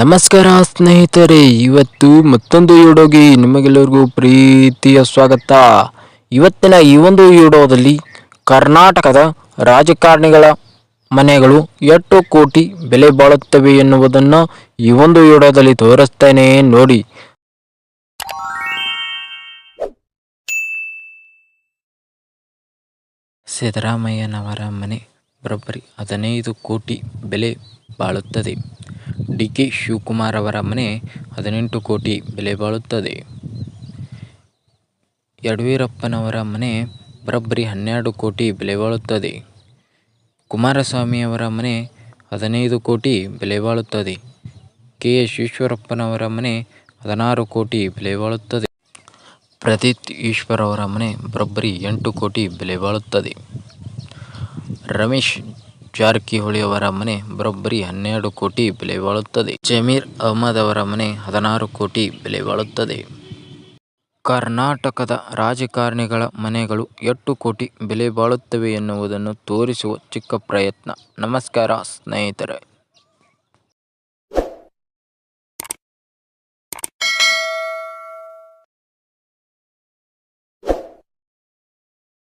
ನಮಸ್ಕಾರ ಸ್ನೇಹಿತರೆ, ಇವತ್ತು ಮತ್ತೊಂದು ವಿಡಿಯೋಗೆ ನಿಮಗೆಲ್ಲರಿಗೂ ಪ್ರೀತಿಯ ಸ್ವಾಗತ. ಇವತ್ತಿನ ಈ ಒಂದು ವಿಡಿಯೋದಲ್ಲಿ ಕರ್ನಾಟಕದ ರಾಜಕಾರಣಿಗಳ ಮನೆಗಳು ಎಷ್ಟು ಕೋಟಿ ಬೆಲೆ ಬಾಳುತ್ತವೆ ಎನ್ನುವುದನ್ನು ಈ ಒಂದು ವಿಡಿಯೋದಲ್ಲಿ ತೋರಿಸ್ತೇನೆ ನೋಡಿ. ಸಿದ್ದರಾಮಯ್ಯನವರ ಮನೆ, ಬರೋಬ್ಬರಿ ಹದಿನೈದು ಕೋಟಿ ಬೆಲೆ ಬಾಳುತ್ತದೆ. ಡಿ ಕೆ ಶಿವಕುಮಾರ್ ಅವರ ಮನೆ ಹದಿನೆಂಟು ಕೋಟಿ ಬೆಲೆ ಬಾಳುತ್ತದೆ. ಯಡಿಯೂರಪ್ಪನವರ ಮನೆ ಬರೋಬ್ಬರಿ ಹನ್ನೆರಡು ಕೋಟಿ ಬೆಲೆ ಬಾಳುತ್ತದೆ. ಕುಮಾರಸ್ವಾಮಿಯವರ ಮನೆ ಹದಿನೈದು ಕೋಟಿ ಬೆಲೆ ಬಾಳುತ್ತದೆ. ಕೆ ಎಸ್ ಈಶ್ವರಪ್ಪನವರ ಮನೆ ಹದಿನಾರು ಕೋಟಿ ಬೆಲೆ ಬಾಳುತ್ತದೆ. ಪ್ರದೀಪ್ ಈಶ್ವರ್ ಅವರ ಮನೆ ಬರೋಬ್ಬರಿ ಎಂಟು ಕೋಟಿ ಬೆಲೆ ಬಾಳುತ್ತದೆ. ರಮೇಶ್ ಜಾರಕಿಹೊಳಿ ಅವರ ಮನೆ ಬರೋಬ್ಬರಿ ಹನ್ನೆರಡು ಕೋಟಿ ಬೆಲೆ ಬಾಳುತ್ತದೆ. ಜಮೀರ್ ಅಹಮದ್ ಅವರ ಮನೆ ಹದಿನಾರು ಕೋಟಿ ಬೆಲೆ ಬಾಳುತ್ತದೆ. ಕರ್ನಾಟಕದ ರಾಜಕಾರಣಿಗಳ ಮನೆಗಳು ಎಷ್ಟು ಕೋಟಿ ಬೆಲೆ ಬಾಳುತ್ತವೆ ಎನ್ನುವುದನ್ನು ತೋರಿಸುವ ಚಿಕ್ಕ ಪ್ರಯತ್ನ. ನಮಸ್ಕಾರ ಸ್ನೇಹಿತರೆ.